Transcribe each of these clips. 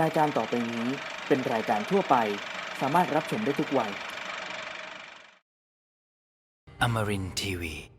รายการต่อไปนี้เป็นรายการทั่วไป สามารถรับชมได้ทุกวัย Amarin Tiwi.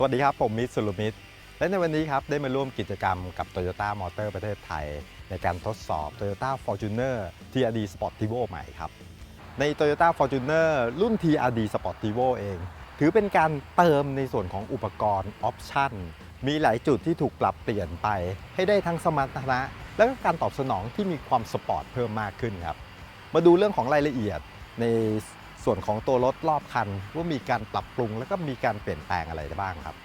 สวัสดีครับ ผมมิตรสุรมิตร และในวันนี้ครับ ได้มาร่วมกิจกรรมกับ Toyota Motor ประเทศไทย ในการทดสอบ Toyota Fortuner TRD Sportivo ใหม่ครับ ใน Toyota Fortuner รุ่น TRD Sportivo เอง ถือเป็นการเติมในส่วนของอุปกรณ์ออปชั่นมีหลายจุดที่ถูกปรับเปลี่ยนไป ให้ได้ทั้งสมรรถนะ และก็การตอบสนองที่มีความสปอร์ตเพิ่มมากขึ้นครับ มาดูเรื่องของรายละเอียดใน ส่วนของตัวรถรอบคันว่ามีการปรับปรุง แล้วก็มีการเปลี่ยนแปลงอะไรได้บ้างครับ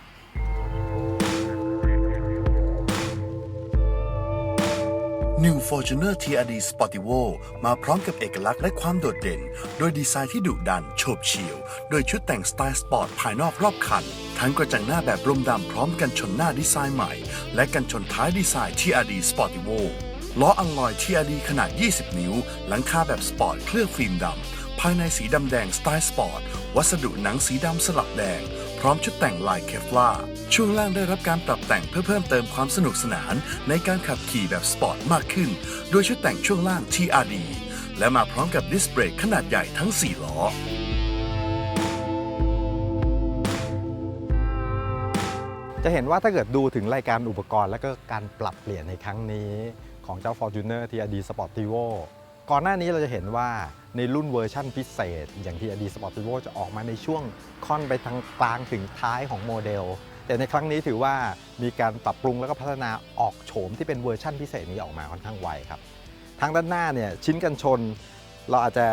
นิว New Fortuner TRD Sportivo มาพร้อมกับเอกลักษณ์และความโดดเด่น โดยดีไซน์ที่ดุดันโฉบเฉี่ยว โดยชุดแต่งสไตล์สปอร์ตภายนอกรอบคัน ทั้งกระจังหน้าแบบรมดำพร้อมกันชนหน้าดีไซน์ใหม่ และกันชนท้ายดีไซน์ TRD Sportivo ล้ออัลลอย TRD ขนาด 20 นิ้ว หลังคาแบบสปอร์ตเคลือบฟิล์มดำ ภายในสีดำแดงสไตล์สปอร์ต วัสดุหนังสีดำสลับแดง พร้อมชุดแต่งลายเคฟลาช่วงล่างได้รับการปรับแต่งเพื่อเพิ่มเติมความสนุกสนานในการขับขี่แบบสปอร์ตมากขึ้น โดยชุดแต่งช่วงล่าง TRD และมาพร้อมกับดิสเบรกขนาดใหญ่ทั้ง 4 ล้อจะเห็นว่าถ้าเกิดดูถึงรายการอุปกรณ์และก็การปรับเปลี่ยนในครั้งนี้ของเจ้า Fortuner TRD Sportivo ก่อนหน้านี้เราจะเห็นว่าในรุ่นเวอร์ชั่นพิเศษ อย่าง TRD Sportivo จะออกมาในช่วงค่อนไปทางกลางถึงท้ายของโมเดล แต่ในครั้งนี้ถือว่ามีการปรับปรุงแล้วก็พัฒนาออกโฉมที่เป็นเวอร์ชั่นพิเศษนี้ออกมาค่อนข้างไวครับ ทางด้านหน้าเนี่ยชิ้นกันชน เราอาจจะ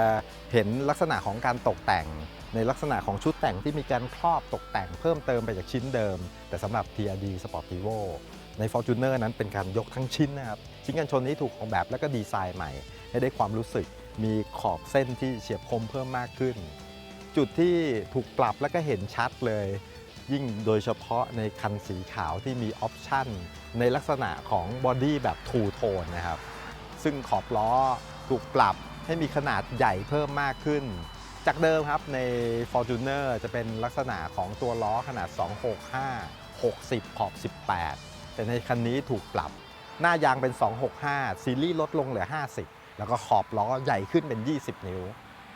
เห็นลักษณะของการตกแต่ง ในลักษณะของชุดแต่งที่มีการครอบตกแต่งเพิ่มเติมไปจากชิ้นเดิม แต่สำหรับ TRD Sportivo ใน Fortuner นั้นเป็นการยกทั้งชิ้นนะครับชิ้นกันชนนี้ถูกออกแบบและก็ดีไซน์ใหม่ ให้ได้ความรู้สึก มีขอบเส้นที่เฉียบคมเพิ่มมากขึ้น จุดที่ถูกปรับและก็เห็นชัดเลย ยิ่งโดยเฉพาะในคันสีขาวที่มีออปชั่นในลักษณะของบอดี้แบบทูโทนนะครับ ซึ่งขอบล้อถูกปรับให้มีขนาดใหญ่เพิ่มมากขึ้น จากเดิมครับใน Fortuner จะเป็นลักษณะของตัวล้อขนาด 265 60 ขอบ 18 แต่ในคันนี้ถูกปรับหน้ายางเป็น 265 ซีรีส์ลดลงเหลือ 50 แล้วก็ขอบล้อใหญ่ขึ้นเป็น 20 นิ้ว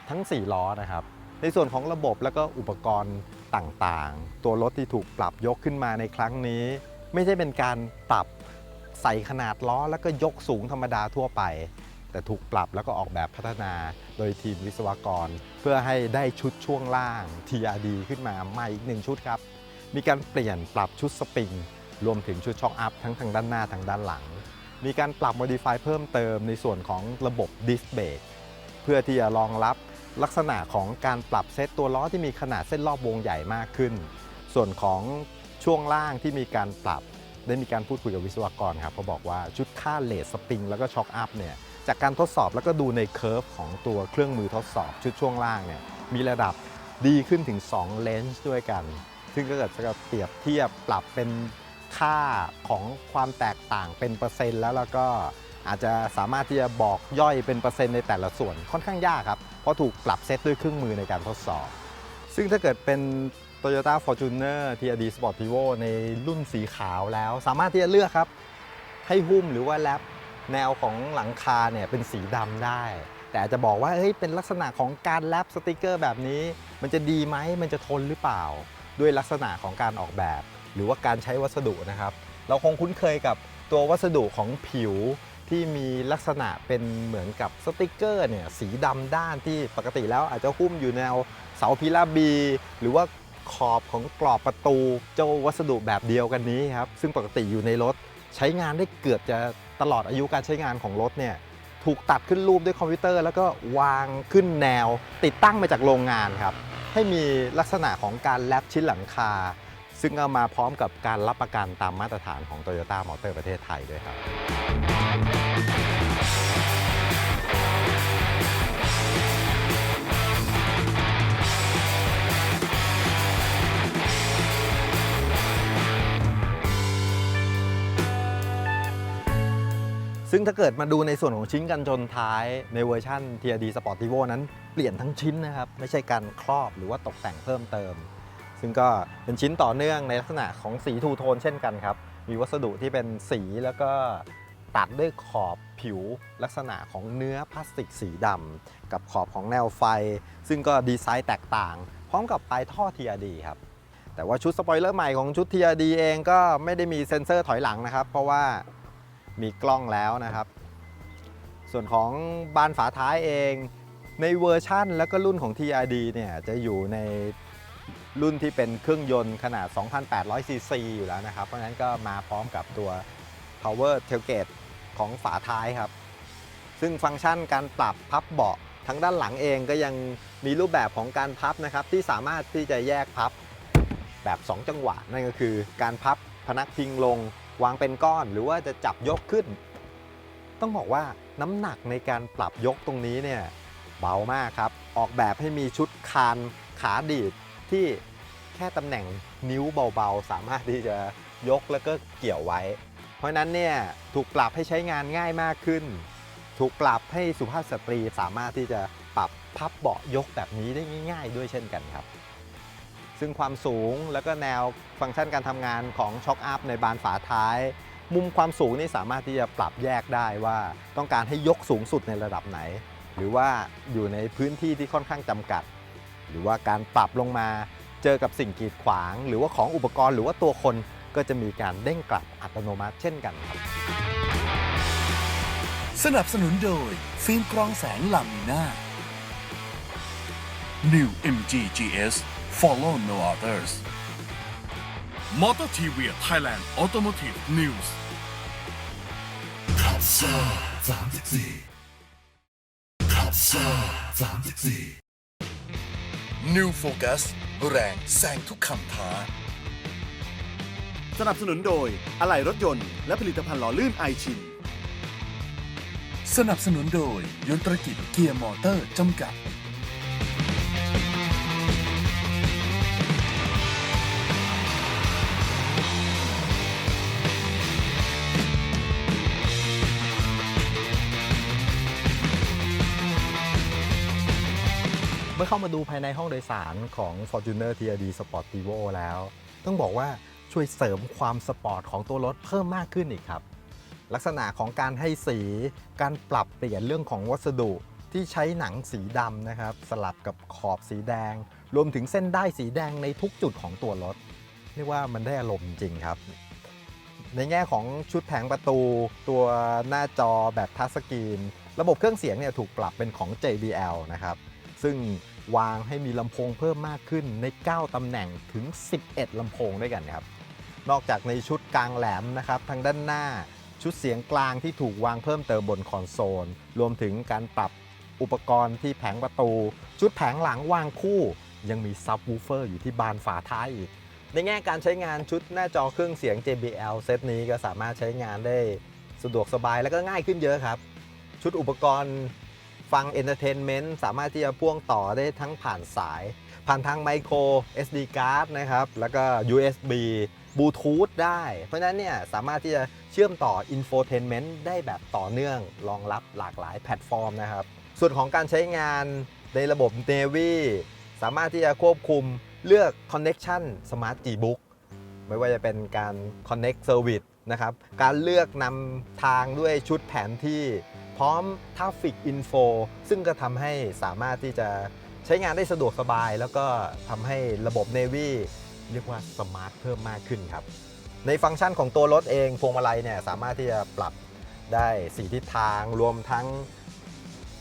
ทั้ง 4 ล้อนะครับ ในส่วนของระบบแล้วก็อุปกรณ์ต่างๆ ตัวรถที่ถูกปรับยกขึ้นมาในครั้งนี้ ไม่ใช่เป็นการปรับใส่ขนาดล้อแล้วก็ยกสูงธรรมดาทั่วไป แต่ถูกปรับแล้วก็ออกแบบพัฒนาโดยทีมวิศวกร เพื่อให้ได้ชุดช่วงล่าง TRD ขึ้นมาใหม่อีกหนึ่งชุดครับ มีการเปลี่ยนปรับชุดสปริงรวมถึงชุดช็อคอัพทั้งทางด้านหน้าทางด้านหลัง มีการปรับ modify เพิ่มเติมในส่วนของระบบดิสเบรกเพื่อที่จะรองรับลักษณะของการปรับเซตตัวล้อที่มีขนาดเส้นรอบวงใหญ่มากขึ้น ส่วนของช่วงล่างที่มีการปรับได้มีการพูดคุยกับวิศวกรครับเขาบอกว่าชุดค่าเลสสปริงแล้วก็ช็อคอัพเนี่ยจากการทดสอบแล้วก็ดูในเคอร์ฟของตัวเครื่องมือทดสอบชุดช่วงล่างเนี่ยมีระดับดีขึ้นถึง 2 เลนส์ด้วยกัน ซึ่งก็เกิดจะเปรียบเทียบปรับเป็น ค่าของความแตกต่างเป็นเปอร์เซ็นต์แล้วแล้วก็อาจจะสามารถที่จะบอกย่อยเป็นเปอร์เซ็นต์ในแต่ละส่วนค่อนข้างยากครับ เพราะถูกปรับเซตด้วยเครื่องมือในการทดสอบ ซึ่งถ้าเกิดเป็น Toyota Fortuner TRD Sportivo ในรุ่นสีขาวแล้ว สามารถที่จะเลือกครับ ให้หุ้มหรือว่าแรปแนวของหลังคาเนี่ยเป็นสีดำได้ แต่อาจจะบอกว่าเฮ้ยเป็นลักษณะของการแรปสติกเกอร์แบบนี้ มันจะดีไหมมันจะทนหรือเปล่า ด้วยลักษณะของการออกแบบ หรือว่าการใช้วัสดุนะครับ เราคงคุ้นเคยกับตัววัสดุของผิวที่มีลักษณะเป็นเหมือนกับสติกเกอร์เนี่ยสีดำด้านที่ปกติแล้วอาจจะหุ้มอยู่แนวเสาพิลาบี หรือว่าขอบของกรอบประตูเจ้าวัสดุแบบเดียวกันนี้ครับ ซึ่งปกติอยู่ในรถ ใช้งานได้เกือบจะตลอดอายุการใช้งานของรถเนี่ยถูกตัดขึ้นรูปด้วยคอมพิวเตอร์ แล้วก็วางขึ้นแนว ติดตั้งมาจากโรงงานครับ ให้มีลักษณะของการแลบชิ้นหลังคา ซึ่งเอามาพร้อมกับการรับประกันตามมาตรฐานของ Toyota m o เตอร์ประเทศไทยด้วยครับซึ่งถ้าเกิดมาดูในส่วนของชิ้นกันชนท้ายในเวอร์ชัน TRD Sportivo นั้นเปลี่ยนทั้งชิ้นนะครับ ไม่ใช่การครอบหรือว่าตกแต่งเพิ่มเติม ซึ่งก็เป็นชิ้นต่อเนื่องในลักษณะของสีทูโทนเช่นกันครับ มีวัสดุที่เป็นสีแล้วก็ตัดด้วยขอบผิวลักษณะของเนื้อพลาสติกสีดำกับขอบของแนวไฟ ซึ่งก็ดีไซน์แตกต่าง พร้อมกับปลายท่อ TRD ครับ แต่ว่าชุดสปอยเลอร์ใหม่ของชุด TRD เองก็ไม่ได้มีเซ็นเซอร์ถอยหลังนะครับ เพราะว่ามีกล้องแล้วนะครับ ส่วนของบานฝาท้ายเองในเวอร์ชั่น แล้วก็รุ่นของ TRD เนี่ยจะอยู่ใน รุ่นที่เป็นเครื่องยนต์ขนาด 2,800 ซีซีอยู่แล้วนะครับ เพราะฉะนั้นก็มาพร้อมกับตัว power tailgate ของฝาท้ายครับ ซึ่งฟังก์ชันการปรับพับเบาะทั้งด้านหลังเองก็ยังมีรูปแบบของการพับนะครับ ที่สามารถที่จะแยกพับแบบ 2 จังหวะ นั่นก็คือการพับพนักพิงลง วางเป็นก้อนหรือว่าจะจับยกขึ้น ต้องบอกว่าน้ำหนักในการปรับยกตรงนี้เนี่ยเบามากครับ ออกแบบให้มีชุดคานขาดีด ที่แค่ตำแหน่งนิ้วเบาๆ สามารถที่จะยกแล้วก็เกี่ยวไว้ เพราะนั้นเนี่ยถูกปรับให้ใช้งานง่ายมากขึ้น ถูกปรับให้สุภาพสตรีสามารถที่จะปรับพับเบาะยกแบบนี้ได้ง่าย ๆ ด้วยเช่นกันครับ ซึ่งความสูงแล้วก็แนวฟังก์ชันการทำงานของช็อคอัพในบานฝาท้าย มุมความสูงนี่สามารถที่จะปรับแยกได้ว่าต้องการให้ยกสูงสุดในระดับไหน หรือว่าอยู่ในพื้นที่ที่ค่อนข้างจำกัด หรือว่าการปรับลงมาเจอกับสิ่งกีดขวาง หรือว่าของอุปกรณ์หรือว่าตัวคนก็จะมีการเด้งกลับอัตโนมัติเช่นกันครับ สนับสนุนโดย ฟิล์มกรองแสงลามิน่า New MG GS Follow No Others Motor TV Thailand Automotive News ขับซ่า34ขับซ่า34 New Focus แรงแซงทุกคำท้า สนับสนุนโดยอะไหล่รถยนต์และผลิตภัณฑ์หล่อลื่นไอชิน สนับสนุนโดยยนตรกิจเกียร์มอเตอร์จำกัด เมื่อเข้ามาดูภายในห้องโดยสารของ Fortuner TRD Sportivo แล้ว ต้องบอกว่าช่วยเสริมความสปอร์ตของตัวรถเพิ่มมากขึ้นอีกครับ ลักษณะของการให้สี การปรับเปลี่ยนเรื่องของวัสดุที่ใช้หนังสีดำนะครับ สลับกับขอบสีแดง รวมถึงเส้นได้สีแดงในทุกจุดของตัวรถเรียกว่ามันได้อารมณ์จริงครับ ในแง่ของชุดแผงประตู ตัวหน้าจอแบบทัชสกรีน ระบบเครื่องเสียงเนี่ยถูกปรับเป็นของ JBL นะครับ ซึ่งวางให้มีลำโพงเพิ่มมากขึ้นใน 9 ตำแหน่งถึง 11 ลำโพงด้วยกันครับ นอกจากในชุดกลางแหลมนะครับ ทางด้านหน้าชุดเสียงกลางที่ถูกวางเพิ่มเติมบนคอนโซล รวมถึงการปรับอุปกรณ์ที่แผงประตู ชุดแผงหลังวางคู่ ยังมีซับวูเฟอร์อยู่ที่บานฝาท้ายอีก ในแง่การใช้งานชุดหน้าจอเครื่องเสียง JBL เซตนี้ก็สามารถใช้งานได้สะดวกสบายแล้วก็ง่ายขึ้นเยอะครับ ชุดอุปกรณ์ ฟังเอนเตอร์เทนเมนต์สามารถที่จะพ่วงต่อได้ทั้งผ่านสาย ผ่านทางไมโคร SD card นะครับ แล้วก็ USB บลูทูธได้ เพราะฉะนั้นเนี่ยสามารถที่จะเชื่อมต่อ Infotainment ได้แบบต่อเนื่องรองรับหลากหลายแพลตฟอร์มนะครับ ส่วนของการใช้งานในระบบ Navy สามารถที่จะควบคุมเลือก Connection Smart Gbook ไม่ว่าจะเป็นการ Connect Service นะครับ การเลือกนำทางด้วยชุดแผนที่ พร้อม Traffic Info ซึ่งก็ทำให้สามารถที่จะใช้งานได้สะดวกสบาย แล้วก็ทำให้ระบบ Navy เรียกว่าสมาร์ทเพิ่มมากขึ้นครับ ในฟังก์ชันของตัวรถเองพวงมาลัยเนี่ยสามารถที่จะปรับได้สีทิศทางรวมทั้ง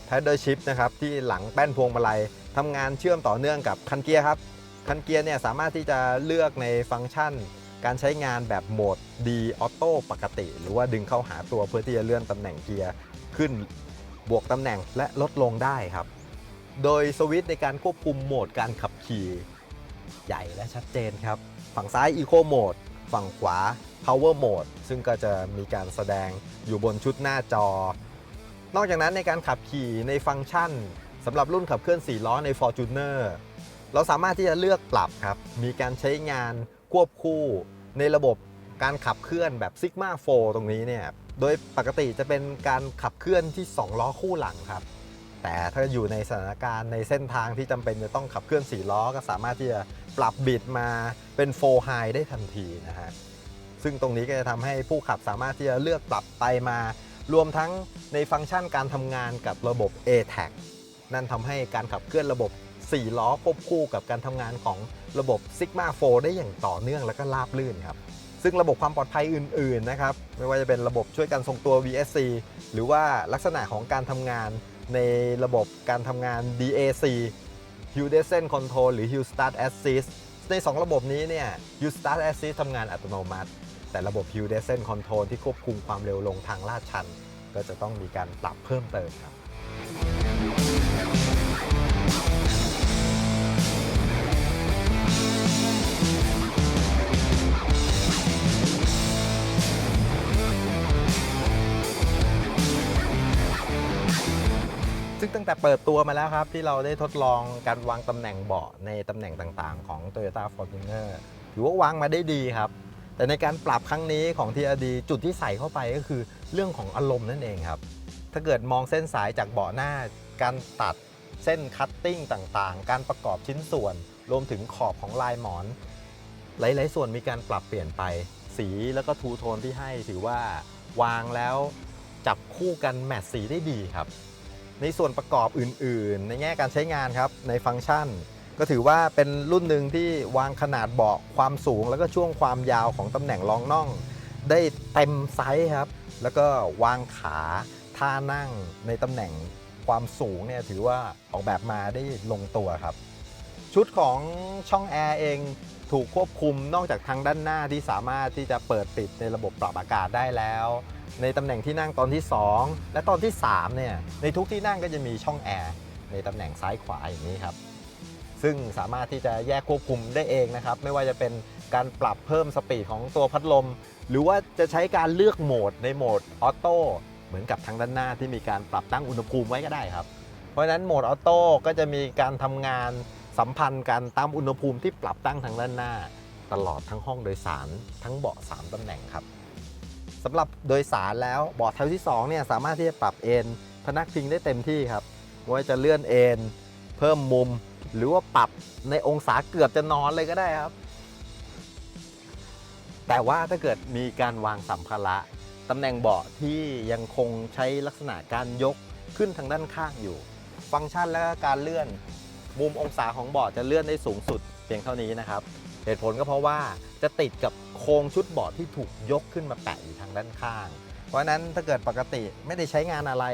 p a d d l e Shift นะครับที่หลังแป้นพวงมาลัยทำงานเชื่อมต่อเนื่องกับคันเกียร์ครับ คันเกียร์เนี่ยสามารถที่จะเลือกในฟังก์ชัน การใช้งานแบบโหมด D Auto ปกติ หรือว่าดึงเข้าหาตัวเพื่อที่จะเลื่อนตำแหน่งเกียร์ ขึ้นบวกตำแหน่งและลดลงได้ครับ โดยสวิตช์ในการควบคุมโหมดการขับขี่ใหญ่และชัดเจนครับ ฝั่งซ้าย Eco Mode ฝั่งขวา Power Mode ซึ่งก็จะมีการแสดงอยู่บนชุดหน้าจอ นอกจากนั้นในการขับขี่ในฟังก์ชันสำหรับรุ่นขับเคลื่อน 4 ล้อใน Fortuner เราสามารถที่จะเลือกปรับครับ มีการใช้งานควบคู่ในระบบการขับเคลื่อนแบบ Sigma 4 ตรงนี้เนี่ย โดยปกติจะเป็นการขับเคลื่อนที่ 2 ล้อคู่หลังครับ แต่ถ้าอยู่ในสถานการณ์ในเส้นทางที่จำเป็นจะต้องขับเคลื่อน 4 ล้อ ก็สามารถที่จะปรับบิดมาเป็น4 High ได้ทันทีนะฮะ ซึ่งตรงนี้ก็จะทำให้ผู้ขับสามารถที่จะเลือกปรับไปมา รวมทั้งในฟังก์ชันการทำงานกับระบบ A-Tag นั่นทำให้การขับเคลื่อนระบบ 4 ล้อควบคู่กับการทำงานของระบบ Sigma 4ได้อย่างต่อเนื่องและก็ราบลื่นครับ ซึ่งระบบความปลอดภัยอื่นๆนะครับไม่ว่าจะเป็นระบบช่วยกันทรงตัว VSC หรือว่าลักษณะของการทำงานในระบบการทำงาน DAC Hill Descent Control หรือ Hill Start Assist ใน 2 ระบบนี้เนี่ย Hill Start Assist ทำงานอัตโนมัติ แต่ระบบ Hill Descent Control ที่ควบคุมความเร็วลงทางลาดชัน ก็จะต้องมีการปรับเพิ่มเติมครับ ซึ่งตั้งแต่เปิดตัวมาแล้วครับ ที่เราได้ทดลองการวางตำแหน่งเบาะในตำแหน่งต่างๆ ของ Toyota Fortuner ถือว่าวางมาได้ดีครับ แต่ในการปรับครั้งนี้ของ TRD จุดที่ใส่เข้าไปก็คือเรื่องของอารมณ์นั่นเองครับ ถ้าเกิดมองเส้นสายจากเบาะหน้า การตัดเส้นคัตติ้งต่างๆ การประกอบชิ้นส่วน รวมถึงขอบของลายหมอน หลายๆ ส่วนมีการปรับเปลี่ยนไป สีแล้วก็ทูโทนที่ให้ถือว่าวางแล้วจับคู่กันแมทสีได้ดีครับ ในส่วนประกอบอื่น ๆ ในแง่การใช้งานครับในฟังก์ชัน ก็ถือว่าเป็นรุ่นหนึ่งที่วางขนาดเบาะความสูง แล้วก็ช่วงความยาวของตำแหน่งรองน่อง ได้เต็มไซส์ครับ แล้วก็วางขาท่านั่งในตำแหน่งความสูงเนี่ยถือว่าออกแบบมาได้ลงตัวครับ ชุดของช่องแอร์เองถูกควบคุมนอกจากทางด้านหน้าที่สามารถที่จะเปิดปิดในระบบปรับอากาศได้แล้ว ในตำแหน่งที่นั่งตอนที่ 2 และตอนที่3เนี่ยในทุกที่นั่งก็จะมีช่องแอร์ในตำแหน่งซ้ายขวาอย่างนี้ครับซึ่งสามารถที่จะแยกควบคุมได้เองนะครับ ไม่ว่าจะเป็นการปรับเพิ่มสปีดของตัวพัดลม หรือว่าจะใช้การเลือกโหมดในโหมดออโต้เหมือนกับทางด้านหน้าที่มีการปรับตั้งอุณหภูมิไว้ก็ได้ครับ เพราะฉะนั้นโหมดออโต้ก็จะมีการทำงานสัมพันธ์กันตามอุณหภูมิที่ปรับตั้งทางด้านหน้า ตลอดทั้งห้องโดยสารทั้งเบาะ 3ตำแหน่งครับ สำหรับโดยสารแล้วเบาะแถวที่2เนี่ยสามารถที่จะปรับเอนพนักพิงได้เต็มที่ครับว่าจะเลื่อนเอนเพิ่มมุม หรือว่าปรับในองศาเกือบจะนอนเลยก็ได้ครับ แต่ว่าถ้าเกิดมีการวางสัมภาระตำแหน่งเบาะที่ยังคงใช้ลักษณะการยกขึ้นทางด้านข้างอยู่ ฟังก์ชันและการเลื่อนมุมองศาของเบาะจะเลื่อนได้สูงสุดเพียงเท่านี้นะครับ เหตุผลก็เพราะว่าจะติดกับ โครงชุดเบาะที่ถูกยกขึ้นมาแปะอยู่ทางด้านข้าง เพราะฉะนั้นถ้าเกิดปกติไม่ได้ใช้งานอะไร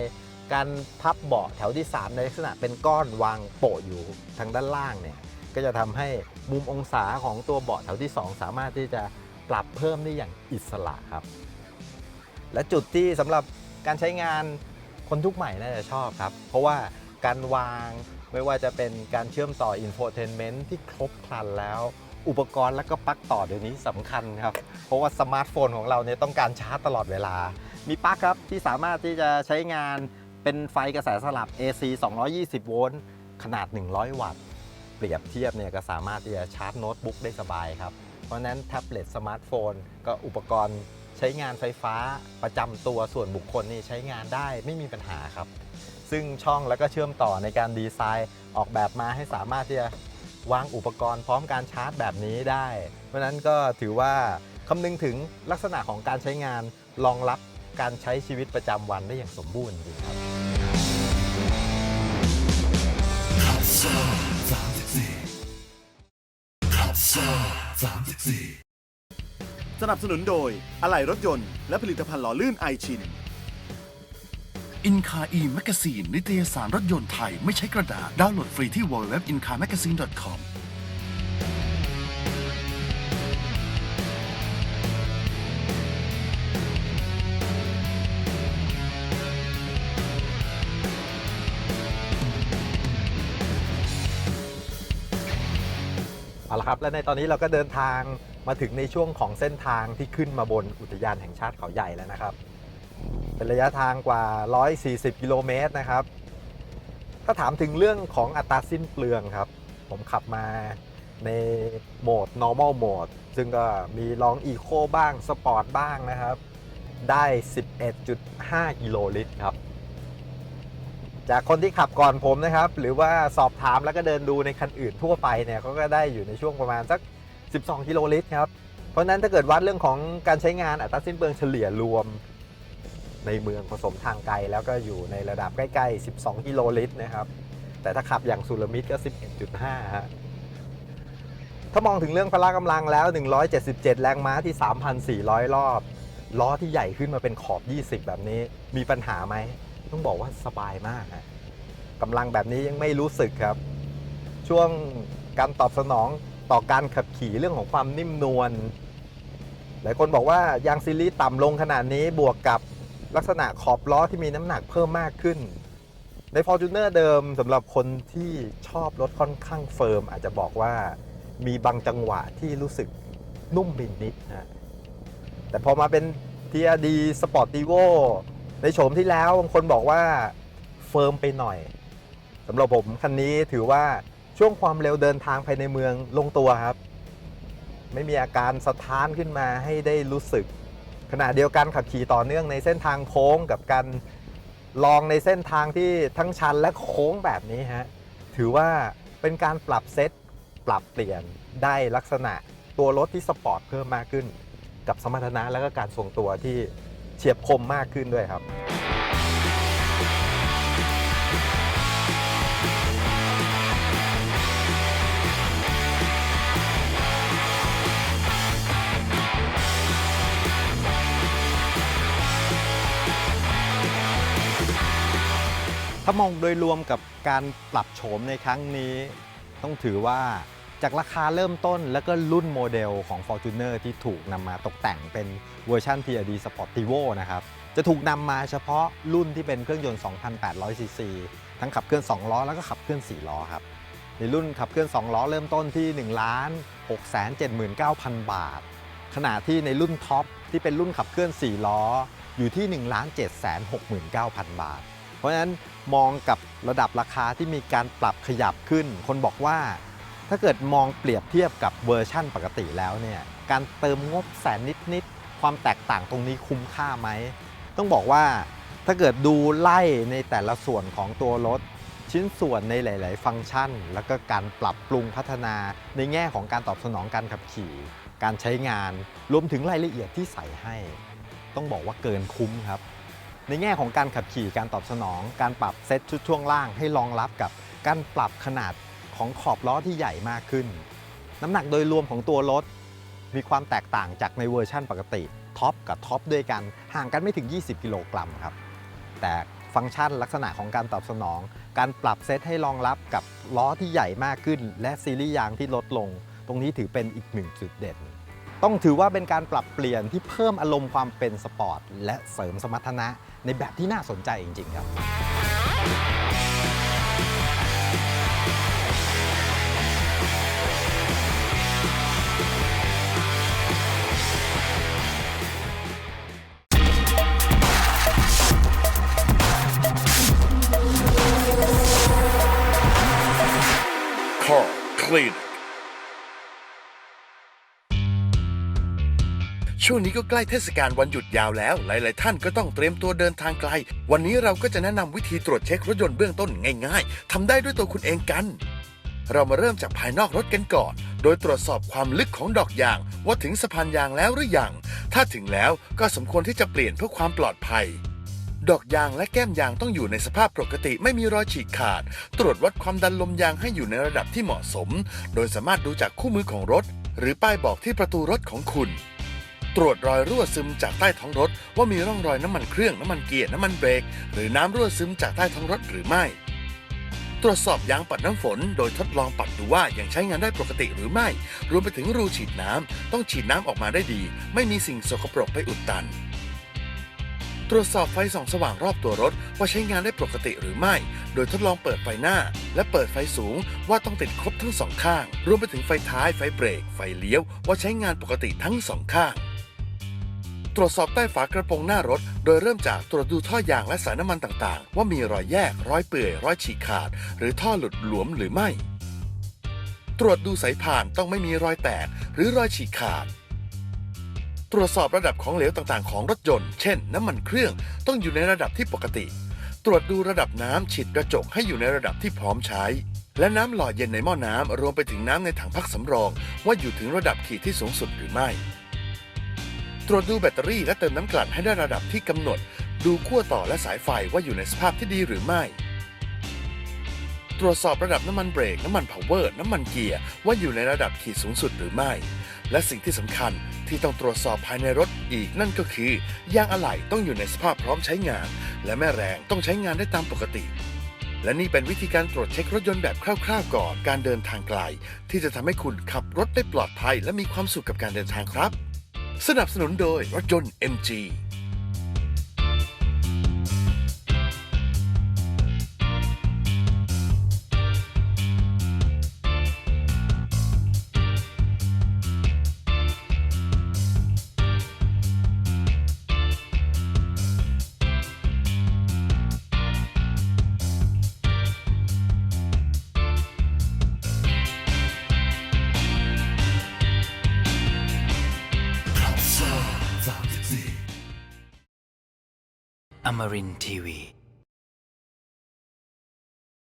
การพับเบาะแถวที่ 3 ในลักษณะเป็นก้อนวางโปะอยู่ทางด้านล่างเนี่ยก็จะทำให้มุมองศาของตัวเบาะแถวที่ 2 สามารถที่จะปรับเพิ่มได้อย่างอิสระครับ และจุดที่สำหรับการใช้งานคนทุกใหม่น่าจะชอบครับ เพราะว่าการวางไม่ว่าจะเป็นการเชื่อมต่ออินโฟเทนเมนต์ที่ครบครันแล้ว อุปกรณ์และก็ปลั๊กต่อเดี๋ยวนี้สำคัญครับ เพราะว่าสมาร์ทโฟนของเราเนี่ยต้องการชาร์จตลอดเวลา มีปลั๊กครับที่สามารถที่จะใช้งานเป็นไฟกระแสสลับ AC 220 โวลต์ขนาด 100 วัตต์ เปรียบเทียบเนี่ยก็สามารถที่จะชาร์จโน้ตบุ๊กได้สบายครับ เพราะฉะนั้นแท็บเล็ตสมาร์ทโฟน ก็อุปกรณ์ใช้งานไฟฟ้าประจำตัวส่วนบุคคลนี่ใช้งานได้ไม่มีปัญหาครับ ซึ่งช่องแล้วก็เชื่อมต่อในการดีไซน์ออกแบบมาให้สามารถที่จะ วางอุปกรณ์พร้อมการชาร์จแบบนี้ได้ เพราะนั้นก็ถือว่าคำนึงถึงลักษณะของการใช้งานรองรับการใช้ชีวิตประจำวันได้อย่างสมบูรณ์จริงครับสนับสนุนโดยอะไหล่รถยนต์และผลิตภัณฑ์หล่อลื่นไอชิน Incar e Magazine นิตยสารรถยนต์ไทย ไม่ใช้กระดาษ ดาวน์โหลดฟรีที่ www.incarmagazine.com เอาละครับ และในตอนนี้เราก็เดินทางมาถึงในช่วงของเส้นทางที่ขึ้นมาบนอุทยานแห่งชาติเขาใหญ่แล้วนะครับ เป็นระยะทางกว่า 140 กิโลเมตรนะครับ ถ้าถามถึงเรื่องของอัตราสิ้นเปลืองครับ ผมขับมาในโหมด normal mode ซึ่งก็มีลอง eco บ้าง sport บ้างนะครับ ได้ 11.5 กิโลลิตรครับ จากคนที่ขับก่อนผมนะครับ หรือว่าสอบถามแล้วก็เดินดูในคันอื่นทั่วไปเนี่ยเขาก็ได้อยู่ในช่วงประมาณสัก 12 กิโลลิตรครับ เพราะนั้นถ้าเกิดวัดเรื่องของการใช้งานอัตราสิ้นเปลืองเฉลี่ยรวม ในเมืองผสมทางไกลแล้วก็อยู่ในระดับใกล้ ๆ 12 กิโลลิตรนะครับ แต่ถ้าขับอย่างสุลมิตก็ 11.5 ฮะ ถ้ามองถึงเรื่องพละกำลังแล้ว 177 แรงม้าที่ 3,400 รอบ ล้อที่ใหญ่ขึ้นมาเป็นขอบ 20 แบบนี้ มีปัญหาไหม ต้องบอกว่าสบายมากฮะกำลังแบบนี้ยังไม่รู้สึกครับ ช่วงการตอบสนองต่อการขับขี่เรื่องของความนิ่มนวลหลายคนบอกว่ายางซีรีส์ต่ำลงขนาดนี้บวกกับ ลักษณะขอบล้อที่มีน้ำหนักเพิ่มมากขึ้น ใน Fortuner เดิมสำหรับคนที่ชอบรถค่อนข้างเฟิร์มอาจจะบอกว่ามีบางจังหวะที่รู้สึกนุ่มบินนิดนะแต่พอมาเป็น TRD Sportivo ในโฉมที่แล้วบางคนบอกว่าเฟิร์มไปหน่อยสำหรับผมคันนี้ถือว่าช่วงความเร็วเดินทางภายในเมืองลงตัวครับ ไม่มีอาการสะท้านขึ้นมาให้ได้รู้สึก ขณะเดียวกันขับขี่ต่อเนื่องในเส้นทางโค้งกับการลองในเส้นทางที่ทั้งชันและโค้งแบบนี้ฮะถือว่าเป็นการปรับเซตปรับเปลี่ยนได้ลักษณะตัวรถที่สปอร์ตเพิ่มมากขึ้น กับสมรรถนะและก็การทรงตัวที่เฉียบคมมากขึ้นด้วยครับ ถ้ามองโดยรวมกับการปรับโฉมในครั้งนี้ ต้องถือว่าจากราคาเริ่มต้นแล้วก็รุ่นโมเดลของ Fortuner ที่ถูกนำมาตกแต่งเป็นเวอร์ชัน TRD Sportivo นะครับจะถูกนำมาเฉพาะรุ่นที่เป็นเครื่องยนต์ 2,800 ซีซี ทั้งขับเคลื่อน 2 ล้อ แล้วก็ขับเคลื่อน 4 ล้อครับ ในรุ่นขับเคลื่อน 2 ล้อเริ่มต้นที่ 1 6 7 9 0 0 0 บาท ขณะที่ในรุ่นท็อปที่เป็นรุ่นขับเคลื่อน 4 ล้อ อยู่ที่ 1 7 6 9 0 0 0 บาท เพราะฉะนั้นมองกับระดับราคาที่มีการปรับขยับขึ้น คนบอกว่า ถ้าเกิดมองเปรียบเทียบกับเวอร์ชั่นปกติแล้วเนี่ยการเติมงบแสนนิดๆความแตกต่างตรงนี้คุ้มค่าไหม ต้องบอกว่าถ้าเกิดดูไล่ในแต่ละส่วนของตัวรถชิ้นส่วนในหลาย ๆ ฟังก์ชัน แล้วก็การปรับปรุงพัฒนาในแง่ของการตอบสนองการขับขี่ การใช้งาน รวมถึงรายละเอียดที่ใส่ให้ ต้องบอกว่าเกินคุ้มครับ ในแง่ของการขับขี่การตอบสนอง การปรับเซตชุดช่วงล่างให้รองรับกับการปรับขนาดของขอบล้อที่ใหญ่มากขึ้น น้ำหนักโดยรวมของตัวรถ มีความแตกต่างจากในเวอร์ชั่นปกติท็อปกับท็อปด้วยกันห่างกันไม่ถึง 20 กิโลกรัมครับ แต่ฟังก์ชันลักษณะของการตอบสนอง การปรับเซตให้รองรับกับล้อที่ใหญ่มากขึ้น และซีรีส์ยางที่ลดลง ตรงนี้ถือเป็นอีกหนึ่งจุดเด่น ต้องถือว่าเป็นการปรับเปลี่ยนที่เพิ่มอารมณ์ความเป็นสปอร์ตและเสริมสมรรถนะ ในแบบที่น่าสนใจจริง ๆ ครับ Car Clinic ช่วงนี้ก็ใกล้เทศกาลวันหยุดยาวแล้ว หลาย ๆ ท่านก็ต้องเตรียมตัวเดินทางไกล วันนี้เราก็จะแนะนำวิธีตรวจเช็ครถยนต์เบื้องต้นง่าย ๆทำได้ด้วยตัวคุณเองกัน เรามาเริ่มจากภายนอกรถกันก่อน โดยตรวจสอบความลึกของดอกยาง ว่าถึงสะพานยางแล้วหรือยัง ถ้าถึงแล้วก็สมควรที่จะเปลี่ยนเพื่อความปลอดภัย ดอกยางและแก้มยางต้องอยู่ในสภาพปกติไม่มีรอยฉีกขาด ตรวจวัดความดันลมยางให้อยู่ในระดับที่เหมาะสม โดยสามารถดูจากคู่มือของรถ หรือป้ายบอกที่ประตูรถของคุณ ตรวจรอยรั่วซึมจากใต้ท้องรถ ว่ามีร่องรอยน้ำมันเครื่องน้ำมันเกียร์น้ำมันเบรก หรือน้ำรั่วซึมจากใต้ท้องรถหรือไม่ ตรวจสอบยางปัดน้ำฝน โดยทดลองปัดดูว่ายังใช้งานได้ปกติหรือไม่ รวมไปถึงรูฉีดน้ำต้องฉีดน้ำออกมาได้ดี ไม่มีสิ่งสกปรกไปอุดตันตรวจสอบไฟส่องสว่างรอบตัวรถว่าใช้งานได้ปกติหรือไม่ โดยทดลองเปิดไฟหน้า และเปิดไฟสูงว่าต้องติดครบทั้งสองข้าง รวมไปถึงไฟท้ายไฟเบรก ไฟเลี้ยวว่าใช้งานปกติทั้งสองข้าง ตรวจสอบใต้ฝากระโปรงหน้ารถ โดยเริ่มจากตรวจดูท่อยางและสายน้ำมันต่างๆ ว่ามีรอยแยก รอยเปื่อย รอยฉีกขาด หรือท่อหลุดหลวมหรือไม่ ตรวจดูสายผ่านต้องไม่มีรอยแตก หรือรอยฉีกขาด ตรวจสอบระดับของเหลวต่างๆ ของรถยนต์ เช่น น้ำมันเครื่องต้องอยู่ในระดับที่ปกติ ตรวจดูระดับน้ำฉีดกระจกให้อยู่ในระดับที่พร้อมใช้ และน้ำหล่อเย็นในหม้อน้ำรวมไปถึงน้ำในถังพักสำรอง ว่าอยู่ถึงระดับขีดที่สูงสุดหรือไม่ ตรวจดูแบตเตอรี่และเติมน้ำกลั่นให้ได้ระดับที่กำหนด ดูขั้วต่อและสายไฟว่าอยู่ในสภาพที่ดีหรือไม่ ตรวจสอบระดับน้ำมันเบรก น้ำมันพาวเวอร์ น้ำมันเกียร์ ว่าอยู่ในระดับขีดสูงสุดหรือไม่ และสิ่งที่สำคัญที่ต้องตรวจสอบภายในรถอีกนั่นก็คือยางอะไหล่ต้องอยู่ในสภาพพร้อมใช้งาน และแม่แรงต้องใช้งานได้ตามปกติและนี่เป็นวิธีการตรวจเช็ครถยนต์แบบคร่าวๆก่อนการเดินทางไกล ที่จะทำให้คุณขับรถได้ปลอดภัย และมีความสุขกับการเดินทางครับ สนับสนุนโดยรถยนต์ MG Amarin Tiwi.